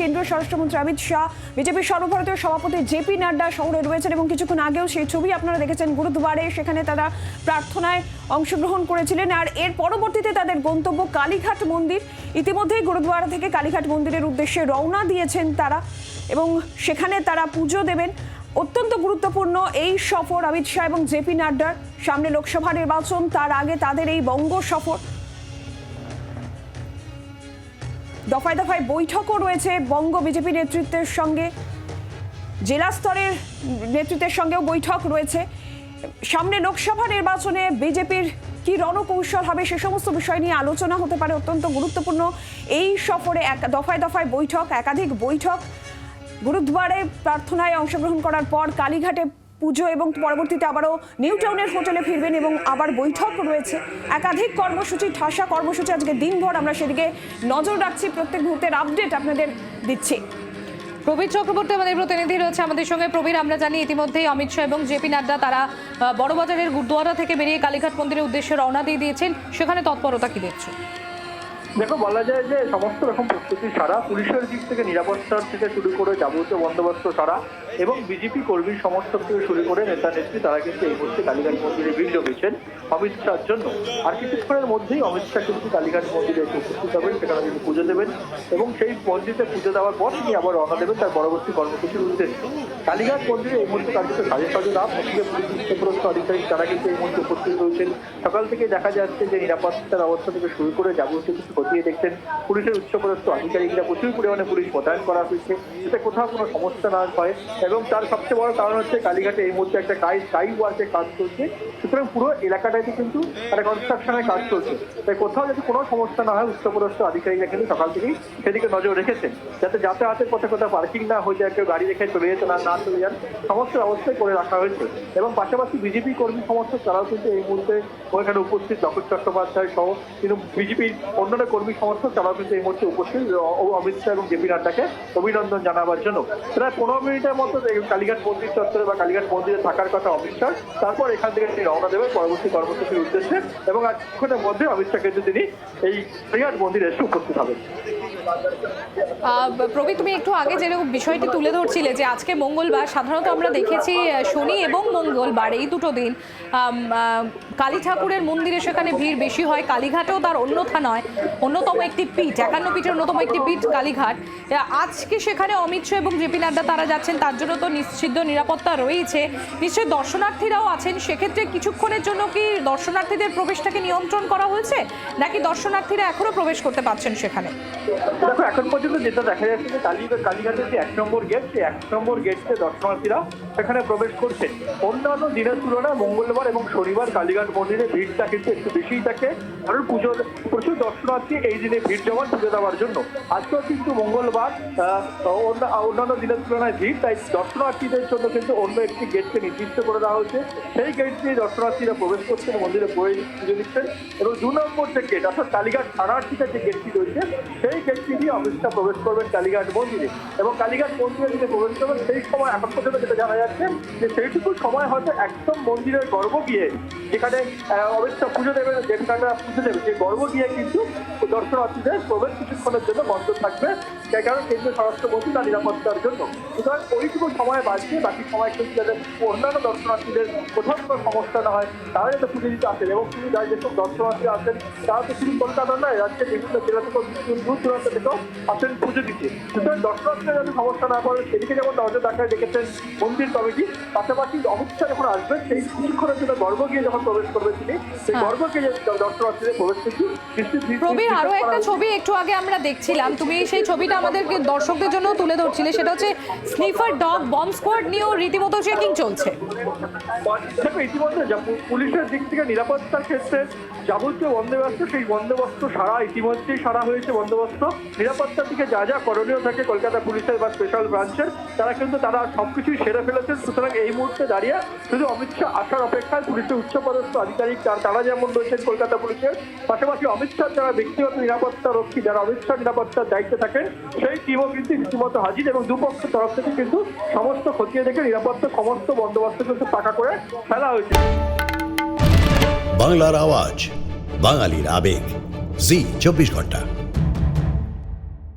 কেন্দ্রীয় স্বরাষ্ট্রমন্ত্রী অমিত শাহ বিজেপির সর্বভারতীয় সভাপতি জেপি নাড্ডা শহরে রয়েছেন এবং কিছুক্ষণ আগেও সেই ছবি আপনারা দেখেছেন গুরুদুয়ারে, সেখানে তারা প্রার্থনায় অংশগ্রহণ করেছিলেন। আর এর পরবর্তীতে তাদের গন্তব্য কালীঘাট মন্দির। ইতিমধ্যেই গুরুদুয়ারা থেকে কালীঘাট মন্দিরের উদ্দেশ্যে রওনা দিয়েছেন তারা এবং সেখানে তারা পুজো দেবেন। অত্যন্ত গুরুত্বপূর্ণ এই সফর অমিত শাহ এবং জেপি নাড্ডার। সামনে লোকসভা নির্বাচন, তার আগে তাদের এই বঙ্গ সফর। দফায় দফায় বৈঠকও রয়েছে বঙ্গ বিজেপি নেতৃত্বের সঙ্গে। জেলা স্তরের নেতৃত্বের সঙ্গেও বৈঠক রয়েছে। সামনে লোকসভা নির্বাচনে বিজেপির কি রণকৌশল হবে সে সমস্ত বিষয় নিয়ে আলোচনা হতে পারে অত্যন্ত গুরুত্বপূর্ণ। এই সফরে এক, দফায় দফায় বৈঠক, একাধিক বৈঠক। গুরুদ্বারে প্রার্থনায় অংশগ্রহণ করার পর কালীঘাটে পুজো এবং পরবর্তীতে আবারও নিউ টাউনের হোটেলে ফিরবেন এবং আবার বৈঠক রয়েছে। একাধিক কর্মসূচি, ঠাসা কর্মসূচি আজকে দিনভর আমরা সেদিকে নজর রাখছি। প্রত্যেক মুহূর্তের আপডেট আপনাদের দিচ্ছি। প্রবীর চক্রবর্তী আমাদের প্রতিনিধি রয়েছে আমাদের সঙ্গে। প্রবীর, আমরা জানি ইতিমধ্যেই অমিত শাহ এবং জেপি নাড্ডা তারা বড়বাজারের গুরুদুয়ারা থেকে বেরিয়ে কালীঘাট মন্দিরের উদ্দেশ্যে রওনা দিয়ে দিয়েছেন। সেখানে তৎপরতা কি দেখছ দেখো, বলা যায় যে সমস্ত রকম প্রস্তুতি সারা পুলিশের দিক থেকে নিরাপত্তার থেকে শুরু করে যাবতীয় বন্দোবস্ত সারা এবং বিজেপি কর্মী সমর্থক থেকে শুরু করে নেতা নেত্রী, তারা কিন্তু এই মুহূর্তে কালীঘাট মন্দিরে ভিড় জমিয়েছেন অমিত শাহর জন্য। আর কিছুক্ষণের মধ্যেই অমিত শাহ কিন্তু কালীঘাট মন্দিরে এসে উপস্থিত হবেন সেখানে তিনি পুজো দেবেন এবং সেই মন্দিরে পুজো দেওয়ার পর তিনি আবার রওনা দেবেন তার পরবর্তী কর্মসূচির উদ্দেশ্যে। কালীঘাট মন্দিরে এই মুহূর্তে কার্যত সাড়ে সাজে রাত থেকে পুলিশ আধিকারিক তারা কিন্তু এই মুহূর্তে উপস্থিত রয়েছেন। সকাল থেকে দেখা যাচ্ছে যে নিরাপত্তার অবস্থা থেকে শুরু করে যাবতীয় কিছু খতিয়ে দেখছেন, পুলিশের উচ্চপদস্থ আধিকারিকরা প্রচুর পরিমাণে পুলিশ মোতায়েন করা হয়েছে। যাতে কোথাও কোনো সমস্যা না হয় এবং তার সবচেয়ে বড় কারণ হচ্ছে কালীঘাটে এই মুহূর্তে একটা কাই স্কাই ওয়ার্কের কাজ চলছে। সুতরাং পুরো এলাকাটাতে কিন্তু একটা কনস্ট্রাকশনের কাজ চলছে। তাই কোথাও যদি কোনো সমস্যা না হয়, উচ্চপদস্থ আধিকারিকরা কিন্তু সকাল থেকেই সেদিকে নজর রেখেছেন। যাতে যাতায়াতের পথে কোথাও পার্কিং না হয়ে যায়, কেউ গাড়ি রেখে চলে যেতে না না চলে যান, সমস্ত ব্যবস্থাই করে রাখা হয়েছে। এবং পাশাপাশি বিজেপি কর্মী সমর্থক তারাও কিন্তু এই মুহূর্তে ওখানে উপস্থিত ডক্টর চট্টোপাধ্যায় সহ কিন্তু বিজেপির অন্যান্য কর্মী সমর্থক তারাও কিন্তু এই মুহূর্তে উপস্থিত। অমিত শাহ এবং জেপি নাড্ডাকে অভিনন্দন জানাবার জন্য। প্রায় পনেরো মিনিটের মতো কালীঘাট মন্দির চত্বরে বা কালীঘাট মন্দিরে থাকার কথা অমিত শাহ। তারপর এখান থেকে তিনি রওনা দেবেন পরবর্তী কর্মসূচির উদ্দেশ্যে এবং আজ কিছুক্ষণের মধ্যে অমিত শাহ কিন্তু তিনি এই কালীঘাট মন্দিরে এসে উপস্থিত হবেন। আহ, প্রবীর তুমি একটু আগে যেরকম বিষয়টি তুলে ধরছিলে যে আজকে মঙ্গলবার সাধারণত আমরা দেখেছি শনি এবং মঙ্গলবার এই দুটো দিন কালী ঠাকুরের মন্দিরে সেখানে ভিড় বেশি হয় কালীঘাটেও তার অন্যথা নয় অন্যতম একটি পীঠ একান্ন পীঠের অন্যতম একটি পীঠ কালীঘাট। আজকে সেখানে অমিত শাহ এবং জেপি নাড্ডা তারা যাচ্ছেন তার জন্য তো নিশ্চিদ্ধ নিরাপত্তা রয়েছে। নিশ্চয়ই দর্শনার্থীরাও আছেন সেক্ষেত্রে কিছুক্ষণের জন্য কি দর্শনার্থীদের প্রবেশটাকে নিয়ন্ত্রণ করা হয়েছে নাকি দর্শনার্থীরা এখনও প্রবেশ করতে পারছেন সেখানে? দেখো, এখন পর্যন্ত যেটা দেখা যাচ্ছে যে কালী কালীঘাটের যে এক নম্বর গেট, সেই এক নম্বর গেটে দর্শনার্থীরা সেখানে প্রবেশ করছেন অন্যান্য দিনের তুলনায় মঙ্গলবার এবং শনিবার কালীঘাট মন্দিরে ভিড়টা কিন্তু একটু বেশিই থাকে। কারণ পুজো প্রচুর দর্শনার্থী এই দিনে ভিড় জমান পুজো দেওয়ার জন্য। আজকেও কিন্তু মঙ্গলবার অন্য- অন্যান্য দিনের তুলনায় ভিড়, তাই দর্শনার্থীদের জন্য কিন্তু অন্য একটি গেটকে নির্দিষ্ট করে দেওয়া হয়েছে। সেই গেট দিয়ে দর্শনার্থীরা প্রবেশ করছেন মন্দিরে পুজো দিচ্ছেন। এবং দু নম্বর যে গেট, অর্থাৎ কালীঘাট থানার থেকে যে গেটটি রয়েছে, সেই দিয়ে অমিতটা প্রবেশ করবেন কালীঘাট মন্দিরে। এবং কালীঘাট মন্দিরে যদি প্রবেশ করবেন সেই সময় এখন পর্যন্ত যেটা জানা যাচ্ছে যে সেইটুকু সময় হয়তো একদম মন্দিরের গর্ব গিয়ে যেখানে অমিতটা পুজো দেবেন যেখানে পুজো দেবে। সেই গর্ব গিয়ে কিন্তু দর্শনার্থীদের প্রবেশ কিছুক্ষণের জন্য বন্ধ থাকবে। তাই কারণ কেন্দ্রীয় স্বরাষ্ট্রমন্ত্রী তার নিরাপত্তার জন্য। সুতরাং ওইটুকু সময় বাঁচবে বাকি সময় কিন্তু যাতে অন্যান্য দর্শনার্থীদের কোথাও কোনো সমস্যা না হয় তারা যাতে পুজো দিতে আসেন। এবং শুধু যারা যেসব দর্শনার্থী আসেন তারা তো শুধু কলকাতা নয় রাজ্যের বিভিন্ন জেলা থেকে দূর দূরান্ত থেকেও আসেন পুজো দিতে। সুতরাং দর্শনার্থীরা যাতে সমস্যা না পড়ে, সেদিকে যেমন নজর রাখায় দেখেছেন মন্দির কমিটি। পাশাপাশি শাহ যখন আসবেন, সেই কিছুক্ষণের জন্য গর্ব গিয়ে যখন প্রবেশ করবেন তিনি সেই হ্যাঁ। গর্বকে যে প্রবেশ করছি প্রবীর আরও একটা ছবি একটু আগে আমরা দেখছিলাম। তুমি সেই ছবিটা আমাদেরকে দর্শকদের জন্য তুলে ধরছিলে। সেটা হচ্ছে স্নিফার ডগ বম্ব স্কোয়াড নিয়েও রীতিমতো চেকিং চলছে। দেখো ইতিমধ্যে পুলিশের দিক থেকে নিরাপত্তার ক্ষেত্রে যাবতীয় বন্দোবস্ত সেই বন্দোবস্ত সারা ইতিমধ্যেই সারা হয়েছে বন্দোবস্ত। নিরাপত্তার দিকে যা যা করণীয় থাকে কলকাতা পুলিশের বা স্পেশাল ব্রাঞ্চের তারা কিন্তু তারা সবকিছুই সেরে ফেলেছেন সুতরাং এই মুহূর্তে দাঁড়িয়ে শুধু অমিত শাহ আসার অপেক্ষায় পুলিশের উচ্চপদস্থ আধিকারিক তার- তারা যেমন রয়েছেন কলকাতা পুলিশের, পাশাপাশি অমিত শাহ যারা ব্যক্তিগত নিরাপত্তা রক্ষী, যারা অমিত শাহ নিরাপত্তার দায়িত্বে থাকেন, সেই টিমও কিন্তু রীতিমতো হাজির এবং দুপক্ষের তরফ থেকে কিন্তু সমস্ত খতিয়ে দেখে নিরাপত্তা সমস্ত বন্দোবস্ত কিন্তু পাকা করে ফেলা হয়েছে। বাংলার আওয়াজ, বাঙালির আবেগ, জি, চব্বিশ ঘণ্টা।